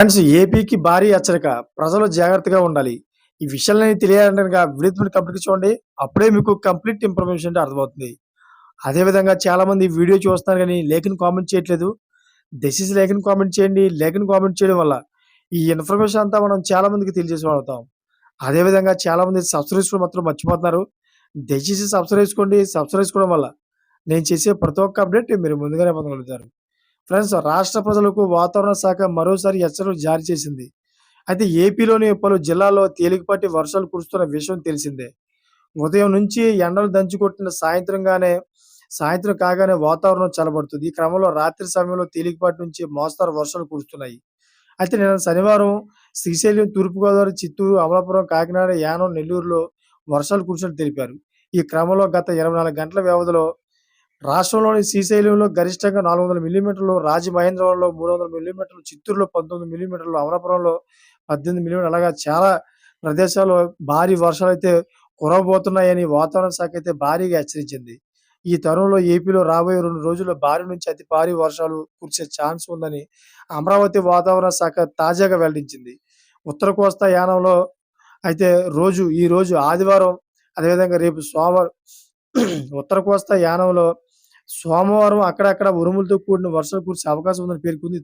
Friends ఏపీకి భారీ హెచ్చరిక. ప్రజలు జాగ్రత్తగా ఉండాలి. ఈ విషయాలని తెలియాలంటే వీడియో కంప్లీట్ చూడండి. అప్పుడే మీకు కంప్లీట్ ఇన్ఫర్మేషన్ అంటే అర్థమవుతుంది. అదేవిధంగా చాలామంది చాలా మంది వీడియో చూస్తున్నారు కానీ లేఖను కామెంట్ చేయట్లేదు. దయచేసి లేఖను కామెంట్ చేయండి. లేఖను కామెంట్ చేయడం వల్ల ఈ ఇన్ఫర్మేషన్ అంతా మనం చాలా మందికి తెలియజేసుకోగలుగుతాం అదే విధంగా చాలా మంది సబ్స్క్రైబ్ మాత్రం మర్చిపోతున్నారు. దయచేసి సబ్స్క్రైబ్ చేసుకోండి. సబ్స్క్రైబ్ చేసుకోవడం వల్ల నేను చేసే ప్రతి ఒక్క అప్డేట్ మీరు ముందుగానే పొందగలుగుతారు. ఫ్రెండ్స్ రాష్ట్ర ప్రజలకు వాతావరణ శాఖ మరోసారి హెచ్చరికలు జారీ చేసింది. అయితే ఏపీలోని పలు జిల్లాల్లో తేలికపాటి వర్షాలు కురుస్తున్న విషయం తెలిసిందే. ఉదయం నుంచి ఎండలు దంచుకొట్టిన సాయంత్రంగానే సాయంత్రం కాగానే వాతావరణం చల్లబడుతుంది. ఈ క్రమంలో రాత్రి సమయంలో తేలికపాటి నుంచి మోస్తారు వర్షాలు కురుస్తున్నాయి. అయితే నిన్న శనివారం శ్రీశైలం తూర్పుగోదావరి చిత్తూరు అమలాపురం కాకినాడ యానం నెల్లూరులో వర్షాలు కురిసినట్టు తెలిపారు. ఈ క్రమంలో గత ఇరవై నాలుగు గంటల వ్యవధిలో రాష్ట్రంలోని శ్రీశైలంలో గరిష్టంగా నాలుగు వందల మిల్లీమీటర్లు రాజమహేంద్రవరంలో మూడు వందల మిల్లీమీటర్లు చిత్తూరులో పంతొమ్మిది మిల్లీమీటర్లు అమలాపురంలో పద్దెనిమిది మిల్లీమీటర్లు అలాగా చాలా ప్రదేశాల్లో భారీ వర్షాలు అయితే కురవబోతున్నాయని వాతావరణ శాఖ అయితే భారీగా హెచ్చరించింది. ఈ తరుణంలో ఏపీలో రాబోయే రెండు రోజుల్లో భారీ నుంచి అతి భారీ వర్షాలు కురిసే ఛాన్స్ ఉందని అమరావతి వాతావరణ శాఖ తాజాగా వెల్లడించింది. ఉత్తర కోస్తా యానంలో అయితే రోజు ఈ రోజు ఆదివారం అదేవిధంగా రేపు సోమవారం ఉత్తర కోస్తా యానంలో సోమవారం అక్కడక్కడ ఉరుములతో కూడిన వర్షాలు కురిసే అవకాశం ఉందని పేర్కొంది